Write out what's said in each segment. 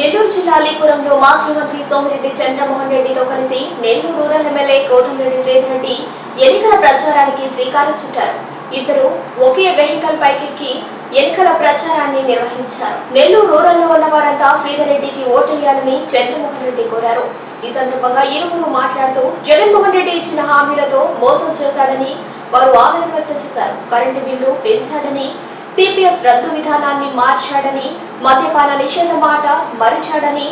నెల్లూరు జిల్లా అలీపురంలో మాజీ మంత్రి సోమిరెడ్డి చంద్రమోహన్ రెడ్డితో కలిసి నెల్లూరు రూరల్ ఎమ్మెల్యే కోటంరెడ్డి శ్రీధర్ రెడ్డి ఎన్నికల ప్రచారానికి శ్రీకారం చుట్టారు. ఇద్దరు ఒకే వెహికల్ పైకెక్కి ఎన్నికల ప్రచారాన్ని నిర్వహించారు. నెల్లూరు రూరల్లో ఉన్న వారంతా శ్రీధర్ రెడ్డికి ఓటేయాలని చంద్రమోహన్ రెడ్డి కోరారు. ఈ సందర్భంగా ఇరువురు మాట్లాడుతూ జగన్మోహన్ రెడ్డి ఇచ్చిన హామీలతో మోసం చేశాడని వారు ఆవేదన వ్యక్తం చేశారు. కరెంటు బిల్లు పెంచాడని సిపిఎస్ రద్దు విధానాన్ని మార్చాడని మద్యపాన నిషేధ మాట మరిచాడని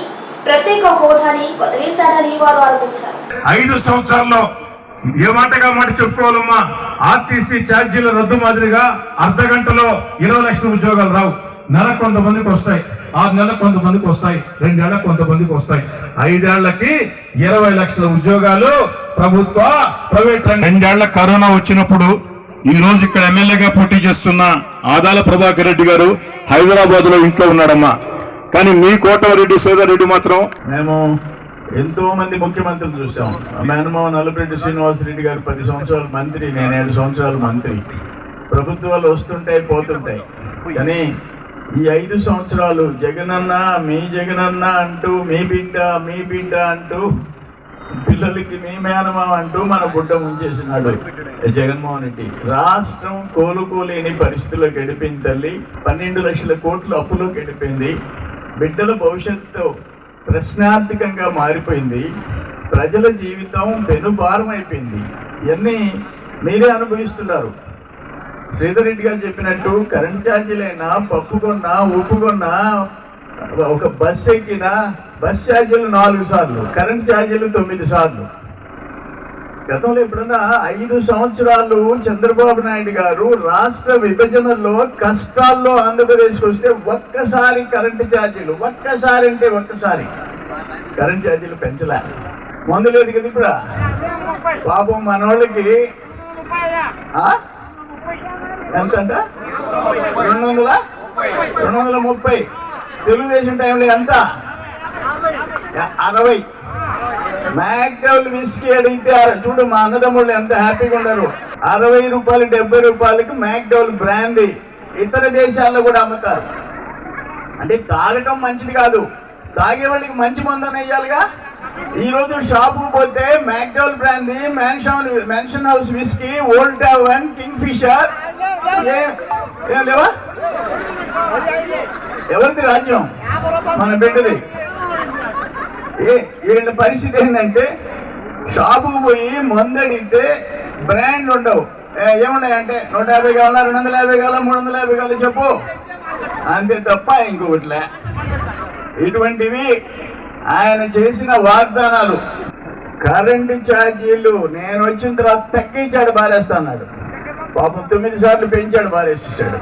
ప్రత్యేక హోదాని వదిలేశాడని వారు ఆరోపించారు. ఐదు సంవత్సరాల్లో ఏ మాటగా మాట చెప్పుకోవాలమ్మా? ఆర్టీసీ ఛార్జీల రద్దు మాదిరిగా అర్ధ గంటలో ఇరవై లక్షల ఉద్యోగాలు రావు. నెల కొంతమందికి వస్తాయి. ఆరు నెలల కొంతమందికి వస్తాయి. రెండేళ్ళ కొంతమందికి వస్తాయి. ఐదేళ్ళకి ఇరవై లక్షల ఉద్యోగాలు ప్రభుత్వ ప్రైవేట్ రంగ రెండేళ్ళ కరోనా వచ్చినప్పుడు ఈ రోజు ఇక్కడ ఎమ్మెల్యేగా పోటీ చేస్తున్న ఆదాల ప్రభాకర్ రెడ్డి గారు హైదరాబాద్లో ఇంట్లో ఉన్నాడమ్మా. కానీ మీ కోటమిరెడ్డి సేదర్ రెడ్డి మాత్రం మేము ఎంతో మంది ముఖ్యమంత్రులు చూసాం మేనమోహన్ నల్లపరెడ్డి శ్రీనివాసరెడ్డి గారు పది సంవత్సరాలు మంత్రి నేను ఏడు సంవత్సరాలు మంత్రి. ప్రభుత్వాలు వస్తుంటాయి పోతుంటాయి. కానీ ఈ ఐదు సంవత్సరాలు జగనన్న మీ జగనన్న అంటూ మీ బిడ్డ మీ బిడ్డ అంటూ పిల్లలకి మీ మేనమా అంటూ మన గుడ్డ ముంచేసినాడు. జగన్మోహన్ రెడ్డి. రాష్ట్రం కోలుకోలేని పరిస్థితుల్లో గడిపింది తల్లి. పన్నెండు లక్షల కోట్లు అప్పులో గడిపింది. బిడ్డల భవిష్యత్తు ప్రశ్నార్థకంగా మారిపోయింది. ప్రజల జీవితం పెనుభారం అయిపోయింది ఇవన్నీ మీరే అనుభవిస్తున్నారు. శ్రీధర్ రెడ్డి గారు చెప్పినట్టు కరెంట్ ఛార్జీలైనా పప్పు కొన్నా ఉప్పు కొన్నా ఒక బస్ ఎక్కినా బస్ ఛార్జీలు నాలుగు సార్లు కరెంట్ ఛార్జీలు తొమ్మిది సార్లు. గతంలో ఎప్పుడన్నా ఐదు సంవత్సరాలు చంద్రబాబు నాయుడు గారు రాష్ట్ర విభజనలో కష్టాల్లో ఆంధ్రప్రదేశ్కి వస్తే ఒక్కసారి కరెంటు ఛార్జీలు ఒక్కసారి అంటే ఒక్కసారి. కరెంట్ ఛార్జీలు పెంచలే. మందు లేదు కదా ఇప్పుడు? పాపం మనోళ్ళకి ఆ? ఎంత అంట రెండు వందల? రెండు వందల ముప్పై. తెలుగుదేశం టైంలో ఎంత? అరవై. మ్యాక్డౌల్ విస్కీ అడిగితే చూడు మా అన్నదమ్ముళ్ళు ఎంత హ్యాపీగా ఉండరు అరవై రూపాయలు డెబ్బై రూపాయలకి మ్యాక్డౌల్ బ్రాండీ ఇతర దేశాల్లో కూడా అమ్ముతారు. అంటే తాగటం మంచిది కాదు. తాగే వాళ్ళకి మంచి మందు వేయాలిగా ఈ రోజు పోతే McDowell brandy mansion mansion house whisky old tavern Kingfisher ఏం ఏం లేవా? ఎవరిది రాజ్యం? మన బిడ్డది. వీళ్ళ పరిస్థితి ఏంటంటే షాపుకు పోయి మందు అడిగితే ఉండవు. ఏమున్నాయంటే నూట యాభై కావాలా రెండు వందల యాభై కావాలా మూడు వందల యాభై కావాలా చెప్పు. అంతే తప్ప ఇంకొకట్లే. ఇటువంటివి ఆయన చేసిన వాగ్దానాలు. కరెంటు ఛార్జీలు నేను వచ్చిన తర్వాత తగ్గించాడు బారేస్తాడు పాపం తొమ్మిది సార్లు పెంచాడు బారేసేసాడు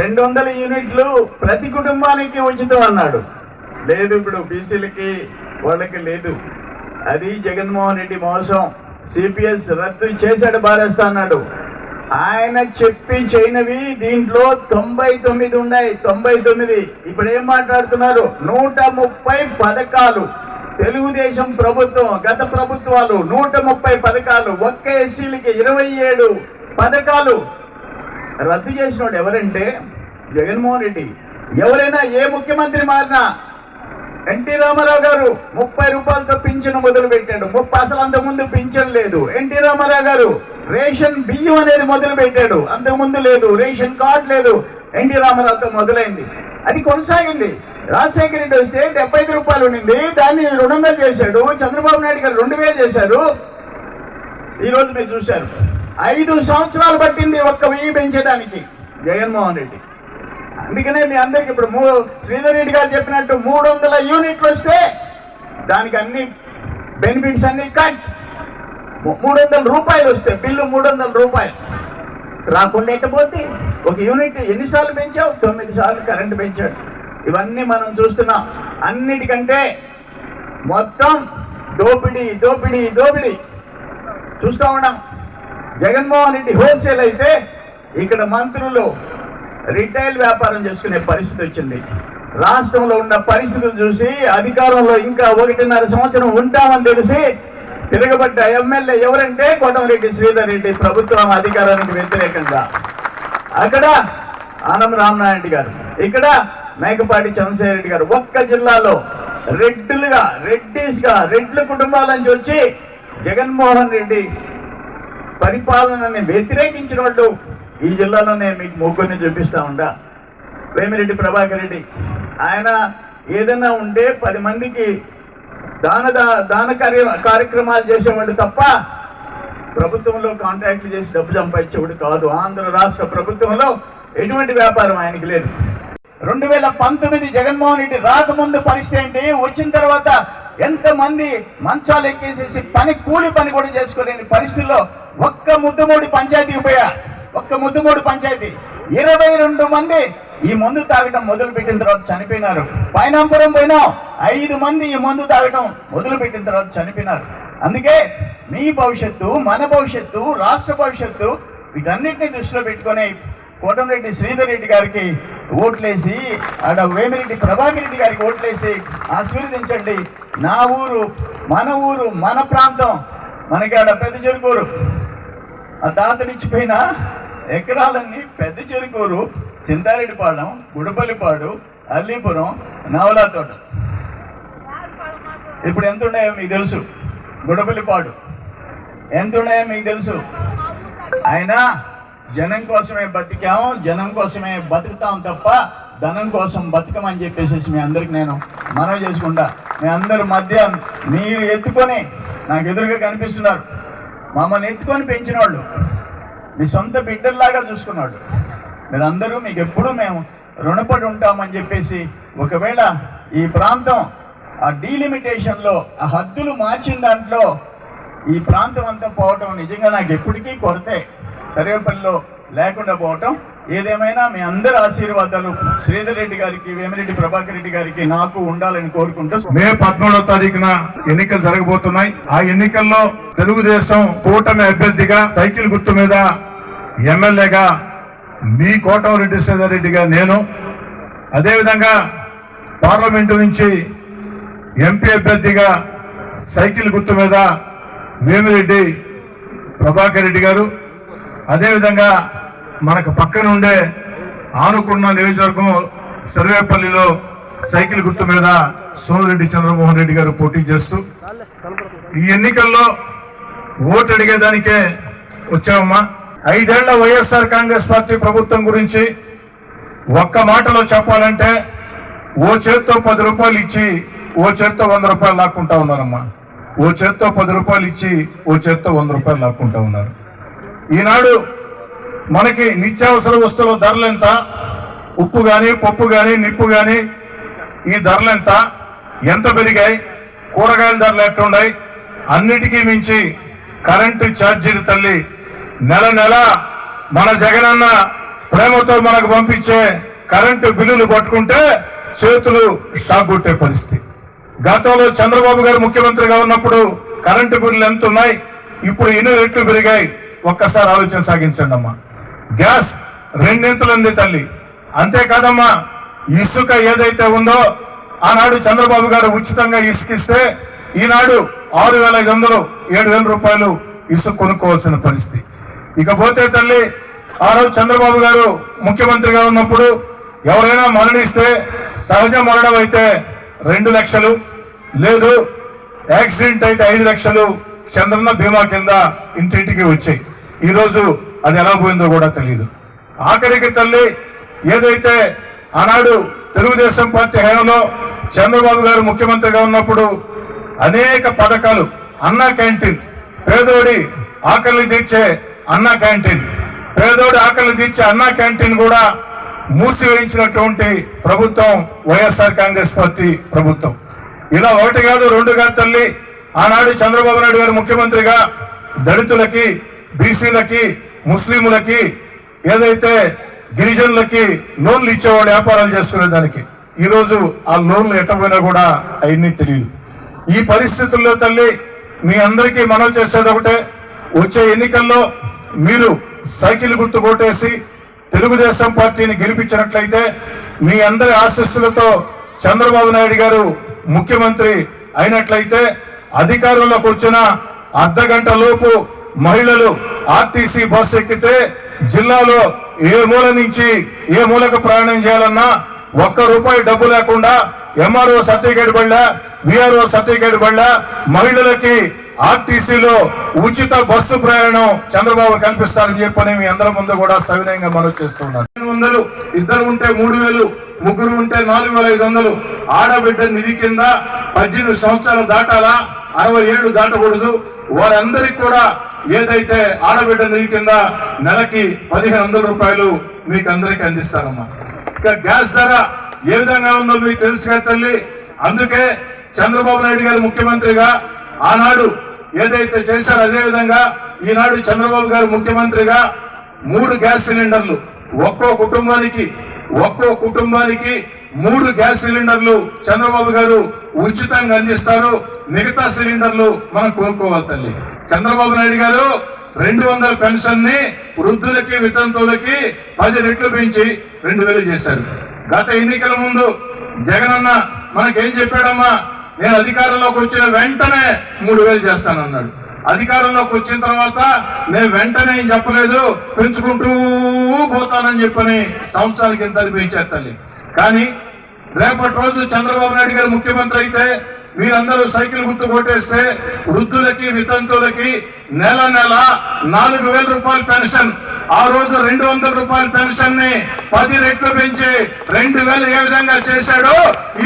రెండు వందల యూనిట్లు ప్రతి కుటుంబానికి ఉచితం అన్నాడు. లేదు ఇప్పుడు బీసీలకి వాళ్ళకి లేదు. అది జగన్మోహన్ రెడ్డి మోసం. సిపిఎస్ రద్దు చేశాడు బారేస్తా అన్నాడు. ఆయన చెప్పి చేయనవి దీంట్లో తొంభై తొమ్మిది ఉన్నాయి. తొంభై తొమ్మిది. ఇప్పుడు ఏం మాట్లాడుతున్నారు? నూట ముప్పై పథకాలు. తెలుగుదేశం ప్రభుత్వం గత ప్రభుత్వాలు నూట ముప్పై పథకాలు. ఒక్క ఎస్సీలకి ఇరవై ఏడు పథకాలు. రద్దు చేసినోడు ఎవరంటే జగన్మోహన్ రెడ్డి. ఎవరైనా ఏ ముఖ్యమంత్రి మారినా ఎన్టీ రామారావు గారు ముప్పై రూపాయలతో పింఛను మొదలు పెట్టాడు. ముప్పై అసలు అంతకుముందు పింఛన్ లేదు. ఎన్టీ రామారావు గారు రేషన్ బియ్యం అనేది మొదలు పెట్టాడు. అంతకుముందు లేదు. రేషన్ కార్డ్ లేదు. ఎన్టీ రామారావుతో మొదలైంది. అది కొనసాగింది. రాజశేఖర రెడ్డి వస్తే డెబ్బై ఐదు రూపాయలు ఉండింది. దాన్ని రెండు వందలు చేశాడు. చంద్రబాబు నాయుడు గారు రెండు వేలు చేశారు. ఈరోజు మీరు చూశారు. ఐదు సంవత్సరాలు పట్టింది ఒక్క వెయ్యి పెంచేదానికి. జగన్మోహన్ రెడ్డి. అందుకనే మీ అందరికి ఇప్పుడు మూ శ్రీధర్ రెడ్డి గారు చెప్పినట్టు మూడు వందల యూనిట్లు వస్తే దానికి అన్ని బెనిఫిట్స్ అన్ని కట్ మూడు వందల రూపాయలు వస్తే బిల్లు మూడు వందల రూపాయలు. రాకుండా ఎట్టపోతే ఒక యూనిట్ ఎన్నిసార్లు పెంచావు? తొమ్మిది సార్లు కరెంటు పెంచాడు. ఇవన్నీ మనం చూస్తున్నాం. అన్నిటికంటే మొత్తం దోపిడీ దోపిడీ దోపిడీ. చూస్తూ ఉన్నాం. జగన్మోహన్ రెడ్డి హోల్సేల్ అయితే ఇక్కడ మంత్రులు రిటైల్ వ్యాపారం చేసుకునే పరిస్థితి వచ్చింది. రాష్ట్రంలో ఉన్న పరిస్థితులు చూసి అధికారంలో ఇంకా ఒకటిన్నర సంవత్సరం ఉంటామని తెలిసి తిరగబడ్డ ఎమ్మెల్యే ఎవరంటే కోటమిరెడ్డి శ్రీధర్ రెడ్డి ప్రభుత్వం అధికారానికి వ్యతిరేకంగా. అక్కడ ఆనం రామనారాయణ గారు ఇక్కడ మేకపాటి చంద్రశేఖర రెడ్డి గారు ఒక్క జిల్లాలో రెడ్లుగా రెడ్డిస్గా రెడ్ల కుటుంబాల నుంచి వచ్చి జగన్మోహన్ రెడ్డి పరిపాలనని వ్యతిరేకించిన వాళ్ళు ఈ జిల్లాలోనే మీకు ముగ్గురిని చూపిస్తా ఉంటా వేమిరెడ్డి ప్రభాకర్ రెడ్డి. ఆయన ఏదైనా ఉంటే పది మందికి దాన దాన కార్య కార్యక్రమాలు చేసేవాడు తప్ప ప్రభుత్వంలో కాంట్రాక్ట్లు చేసి డబ్బు సంపాదించేవాడు కాదు. ఆంధ్ర రాష్ట్ర ప్రభుత్వంలో ఎటువంటి వ్యాపారం ఆయనకి లేదు. రెండు వేల పంతొమ్మిది జగన్మోహన్ రెడ్డి రాకముందు పరిస్థితి ఏంటి? వచ్చిన తర్వాత ఎంతమంది మంచాలు ఎక్కేసేసి పని కూలి పని కూడా చేసుకోలేని పరిస్థితుల్లో ఒక్క ముద్దుమూడి పంచాయతీకి పోయా. ఒక్క ముద్దుమూడి పంచాయతీ. ఇరవై రెండు మంది ఈ మందు తాగటం మొదలు పెట్టిన తర్వాత చనిపోయినారు. పైనాంపురం పోయినాం. ఐదు మంది ఈ మందు తాగటం మొదలు పెట్టిన తర్వాత చనిపోయినారు. అందుకే మీ భవిష్యత్తు మన భవిష్యత్తు రాష్ట్ర భవిష్యత్తు వీటన్నిటిని దృష్టిలో పెట్టుకొని కోటంరెడ్డి శ్రీధర్ రెడ్డి గారికి ఓట్లేసి ఆడ వేమిరెడ్డి ప్రభాకర్ రెడ్డి గారికి ఓట్లేసి ఆశీర్వదించండి. నా ఊరు మన ఊరు మన ప్రాంతం. మనకి ఆడ పెద్ద చెరుకూరు ఆ తాతనిచ్చిపోయిన ఎకరాలన్నీ పెద్ద చెరుకూరు చింతారెడ్డిపాళెం గుడపల్లిపాడు అల్లీపురం నవలాతోట. ఇప్పుడు ఎంత ఉన్నాయో మీకు తెలుసు? గుడపల్లిపాడు. ఎంత ఉన్నాయో మీకు తెలుసు? అయినా జనం కోసమే బతికాము జనం కోసమే బతుకుతాం తప్ప ధనం కోసం బతకమని చెప్పేసి మీ అందరికి నేను మనవి చేసుకుంటా. మీ అందరి మధ్య మీరు ఎత్తుకొని నాకు ఎదురుగా కనిపిస్తున్నారు. మమ్మల్ని ఎత్తుకొని పెంచిన వాళ్ళు మీ సొంత బిడ్డల్లాగా చూసుకున్నాడు. మీరందరూ మీకు ఎప్పుడూ మేము రుణపడి ఉంటామని చెప్పేసి ఒకవేళ ఈ ప్రాంతం ఆ డీలిమిటేషన్లో ఆ హద్దులు మార్చిన దాంట్లో ఈ ప్రాంతం అంతా పోవటం నిజంగా నాకు ఎప్పటికీ కొరతే. సర్వేపల్లిలో లేకుండా పోవటం ఏదేమైనా మీ అందరి ఆశీర్వాదాలు శ్రీధర్ రెడ్డి గారికి వేమిరెడ్డి ప్రభాకర్ రెడ్డి గారికి నాకు ఉండాలని కోరుకుంటూ మే పదమూడవ తారీఖున ఎన్నికలు జరగబోతున్నాయి. ఆ ఎన్నికల్లో తెలుగుదేశం కూటమి అభ్యర్థిగా సైకిల్ గుర్తు మీద ఎమ్మెల్యేగా మీ కోటమిరెడ్డి శ్రీధర్ రెడ్డిగా నేను. అదేవిధంగా పార్లమెంటు నుంచి ఎంపీ అభ్యర్థిగా సైకిల్ గుర్తు మీద వేమిరెడ్డి ప్రభాకర్ రెడ్డి గారు. అదేవిధంగా మనకు పక్కన ఉండే ఆనుకున్న నియోజకవర్గం సర్వేపల్లిలో సైకిల్ గుర్తు మీద సోమిరెడ్డి చంద్రమోహన్ రెడ్డి గారు పోటీ చేస్తూ ఈ ఎన్నికల్లో ఓటు అడిగేదానికే వచ్చామమ్మా. ఐదేళ్ళ వైఎస్ఆర్ కాంగ్రెస్ పార్టీ ప్రభుత్వం గురించి ఒక్క మాటలో చెప్పాలంటే ఓ చేత్తో పది రూపాయలు ఇచ్చి ఓ చేత్తో వంద రూపాయలు లాక్కుంటా ఉన్నారమ్మా. ఓ చేత్తో పది రూపాయలు ఇచ్చి ఓ చేత్తో వంద రూపాయలు లాక్కుంటా ఉన్నారు. ఈనాడు మనకి నిత్యావసర వస్తువుల ధరలు ఎంత? ఉప్పు కానీ పప్పు కానీ నిప్పు కానీ ఈ ధరలు ఎంత? ఎంత పెరిగాయి? కూరగాయల ధరలు ఎట్టున్నాయి అన్నిటికీ మించి కరెంటు ఛార్జీలు తల్లి నెల నెల మన జగనన్న ప్రేమతో మనకు పంపించే కరెంటు బిల్లులు పట్టుకుంటే చేతులు షాక్ కొట్టే పరిస్థితి. గతంలో చంద్రబాబు గారు ముఖ్యమంత్రిగా ఉన్నప్పుడు కరెంటు బిల్లులు ఎంత ఉన్నాయి? ఇప్పుడు ఎన్ని రెట్లు పెరిగాయి? ఒక్కసారి ఆలోచన సాగించండి అమ్మా గ్యాస్ రెండింతలుంది తల్లి. అంతేకాదమ్మా ఇసుక ఏదైతే ఉందో ఆనాడు చంద్రబాబు గారు ఉచితంగా ఇసుకిస్తే ఈనాడు ఆరు వేల ఐదు వందలు ఏడు వేల రూపాయలు ఇసుక కొనుక్కోవాల్సిన పరిస్థితి. ఇకపోతే తల్లి ఆ రోజు చంద్రబాబు గారు ముఖ్యమంత్రిగా ఉన్నప్పుడు ఎవరైనా మరణిస్తే సహజ మరణం అయితే రెండు లక్షలు లేదు యాక్సిడెంట్ అయితే ఐదు లక్షలు చంద్రన్న బీమా కింద ఇంటింటికి వచ్చాయి. ఈరోజు అది ఎలా పోయిందో కూడా తెలియదు ఆఖరికి తల్లి ఏదైతే ఆనాడు తెలుగుదేశం పార్టీ హయాంలో చంద్రబాబు గారు ముఖ్యమంత్రిగా ఉన్నప్పుడు అనేక పథకాలు అన్నా క్యాంటీన్ పేదోడి ఆకలి తీర్చే అన్నా క్యాంటీన్ పేదోడి ఆకలి తీర్చే అన్నా క్యాంటీన్ కూడా మూసివేయించినటువంటి ప్రభుత్వం వైఎస్ఆర్ కాంగ్రెస్ పార్టీ ప్రభుత్వం. ఇలా ఒకటి కాదు రెండు కాదు తల్లి. ఆనాడు చంద్రబాబు నాయుడు గారు ముఖ్యమంత్రిగా దళితులకి బీసీలకి ముస్లింలకి ఏదైతే గిరిజనులకి లోన్లు ఇచ్చేవాడు వ్యాపారాలు చేసుకునే దానికి ఈరోజు ఆ లోన్లు ఎట్టపోయినా కూడా అవన్నీ తెలియదు. ఈ పరిస్థితుల్లో తల్లి మీ అందరికీ మనం చేసేది ఒకటే వచ్చే ఎన్నికల్లో మీరు సైకిల్ గుర్తు కొట్టేసి తెలుగుదేశం పార్టీని గెలిపించినట్లయితే మీ అందరి ఆశస్సులతో చంద్రబాబు నాయుడు గారు ముఖ్యమంత్రి అయినట్లయితే అధికారంలోకి వచ్చిన అర్ధ గంట లోపు మహిళలు ఆర్టీసీ బస్సు ఎక్కితే జిల్లాలో ఏ మూల నుంచి ఏ మూలకు ప్రయాణం చేయాలన్నా ఒక్క రూపాయి డబ్బు లేకుండా ఎంఆర్ఓ సర్టిఫికేట్ బళ్ళ విఆర్ఓ సర్టిఫికేట్ బళ్ళ మహిళలకి ఆర్టీసీలో ఉచిత బస్సు ప్రయాణం చంద్రబాబు కల్పిస్తారని చెప్పని మీ అందరి ముందు కూడా సవినయంగా మనం చేస్తున్నారు వందలు ఇద్దరు ఉంటే మూడు వేలు ముగ్గురు ఉంటే నాలుగు వేల ఐదు వందలు. ఆడబిడ్డ నిధి కింద పద్దెనిమిది సంవత్సరాలు దాటాలా? అరవై ఏళ్ళు దాటకూడదు. వారందరికీ కూడా ఏదైతే ఆడబిడ్డ నిధి కింద నెలకి పదిహేను వందల రూపాయలు మీకు అందరికి అందిస్తారమ్మా. ఇక గ్యాస్ ధర ఏ విధంగా ఉందో మీకు తెలుసు కదా తల్లి. అందుకే చంద్రబాబు నాయుడు గారు ముఖ్యమంత్రిగా ఆనాడు ఏదైతే చేశారో అదే విధంగా ఈనాడు చంద్రబాబు గారు ముఖ్యమంత్రిగా మూడు గ్యాస్ సిలిండర్లు ఒక్కో కుటుంబానికి ఒక్కో కుటుంబానికి మూడు గ్యాస్ సిలిండర్లు చంద్రబాబు గారు ఉచితంగా అందిస్తారు. మిగతా సిలిండర్లు మనం కోరుకోవాలి తల్లి. చంద్రబాబు నాయుడు గారు రెండు వందల పెన్షన్ని వృద్ధులకి వితంతువులకి పది రెట్లు పెంచి రెండు వేలు చేశారు. గత ఎన్నికల ముందు జగనన్న మనకేం చెప్పాడమ్మా నేను అధికారంలోకి వచ్చిన వెంటనే మూడు వేలు చేస్తానన్నాడు. అధికారంలోకి వచ్చిన తర్వాత నేను వెంటనే ఏం చెప్పలేదు పెంచుకుంటూ పోతానని చెప్పని సంవత్సరానికి ఎంత పెంచేస్తాను కానీ రేపటి రోజు చంద్రబాబు నాయుడు గారు ముఖ్యమంత్రి అయితే వీరందరూ సైకిల్ గుర్తు కొట్టేస్తే వృద్ధులకి వితంతువులకి నెల నెల నాలుగు వేల రూపాయల పెన్షన్. ఆ రోజు రెండు వందల రూపాయల పెన్షన్ని పది రెట్లు పెంచి రెండు వేలు ఏ విధంగా చేశాడో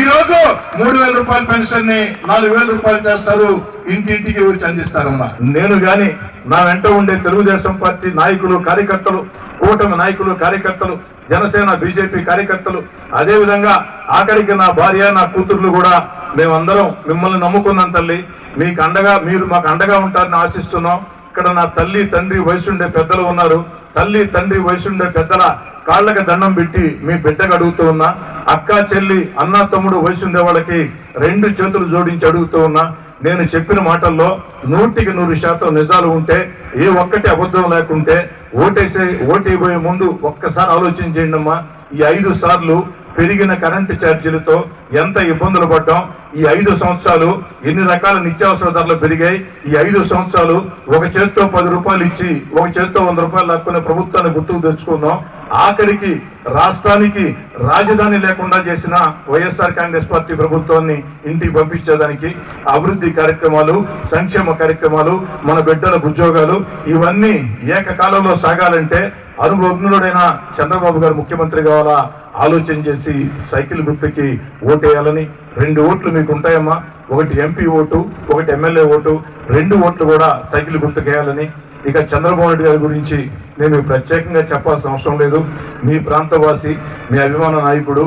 ఈ రోజు మూడు వేల రూపాయల పెన్షన్ని నాలుగు వేల రూపాయలు చేస్తారు. ఇంటింటికి వచ్చి అందిస్తారమ్మా నేను గాని నా వెంట ఉండే తెలుగుదేశం పార్టీ నాయకులు కార్యకర్తలు కూటమి నాయకులు కార్యకర్తలు జనసేన బీజేపీ కార్యకర్తలు అదేవిధంగా ఆఖరికి నా భార్య నా కూతుర్లు కూడా మేమందరం మిమ్మల్ని నమ్ముకున్నాం తల్లి. మీకు అండగా మీరు మాకు అండగా ఉంటారని ఆశిస్తున్నాం. ఇక్కడ నా తల్లి తండ్రి వయసుండే పెద్దలు ఉన్నారు. తల్లి తండ్రి వయసుండే పెద్దల కాళ్ళకి దండం పెట్టి మీ బిడ్డకు అడుగుతూ ఉన్నా అక్క చెల్లి అన్న తమ్ముడు వయసుండే వాళ్ళకి రెండు చేతులు జోడించి అడుగుతూ ఉన్నా నేను చెప్పిన మాటల్లో నూటికి నూరు శాతం నిజాలు ఉంటే ఏ ఒక్కటి అబద్ధం లేకుంటే ఓటేసే ఓటైపోయే ముందు ఒక్కసారి ఆలోచన చేయండి అమ్మా ఈ ఐదు సార్లు పెరిగిన కరెంటు ఛార్జీలతో ఎంత ఇబ్బందులు పడ్డాం? ఈ ఐదు సంవత్సరాలు ఎన్ని రకాల నిత్యావసర ధరలు పెరిగాయి? ఈ ఐదు సంవత్సరాలు ఒక చేత్తో పది రూపాయలు ఇచ్చి ఒక చేత్తో వంద రూపాయలు లాక్కునే ప్రభుత్వాన్ని గుర్తుకు తెచ్చుకున్నాం ఆఖరికి రాష్ట్రానికి రాజధాని లేకుండా చేసిన వైఎస్ఆర్ కాంగ్రెస్ పార్టీ ప్రభుత్వాన్ని ఇంటికి పంపించేదానికి అభివృద్ధి కార్యక్రమాలు సంక్షేమ కార్యక్రమాలు మన బిడ్డల ఉద్యోగాలు ఇవన్నీ ఏకకాలంలో సాగాలంటే అనుభవజ్ఞుడైన చంద్రబాబు గారు ముఖ్యమంత్రి కావాలా? ఆలోచన చేసి సైకిల్ గుర్తుకి ఓటేయాలని రెండు ఓట్లు మీకు ఉంటాయమ్మా ఒకటి ఎంపీ ఓటు ఒకటి ఎమ్మెల్యే ఓటు రెండు ఓట్లు కూడా సైకిల్ గుర్తుకేయాలని. ఇక చంద్రబాబు నాయుడు గారి గురించి నేను ప్రత్యేకంగా చెప్పాల్సిన అవసరం లేదు. మీ ప్రాంతవాసి మీ అభిమాన నాయకుడు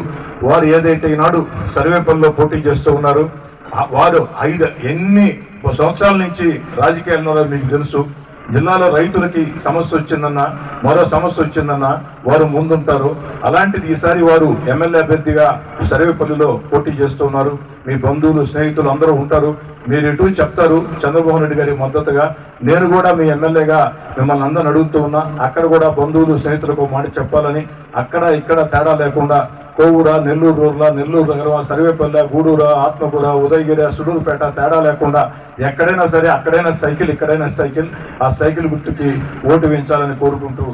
వారు ఏదైతే ఈనాడు సర్వేపల్లిలో పోటీ చేస్తూ ఉన్నారు వారు ఐదు ఎన్ని సంవత్సరాల నుంచి రాజకీయాల్లో మీకు తెలుసు. జిల్లాలో రైతులకి సమస్య వచ్చిందన్నా మరో సమస్య వచ్చిందన్నా వారు ముందుంటారు. అలాంటిది ఈసారి వారు ఎమ్మెల్యే అభ్యర్థిగా సర్వేపల్లిలో పోటీ చేస్తున్నారు మీ బంధువులు స్నేహితులు అందరూ ఉంటారు. మీరు ఎటు చెప్తారు? చంద్రబాబు నాయుడు గారి మద్దతుగా నేను కూడా మీ ఎమ్మెల్యేగా మిమ్మల్ని అందరిని అడుగుతూ ఉన్నా. అక్కడ కూడా బంధువులు స్నేహితులకు మాట చెప్పాలని అక్కడ ఇక్కడ తేడా లేకుండా కోవూర నెల్లూరు రూర్ల నెల్లూరు నగరం సర్వేపల్లె గూడూర ఆత్మకూర ఉదయగిరి సుడూరుపేట తేడా లేకుండా ఎక్కడైనా సరే అక్కడైనా సైకిల్ ఇక్కడైనా సైకిల్ ఆ సైకిల్ గుర్తుకి ఓటు వేయించాలని కోరుకుంటూ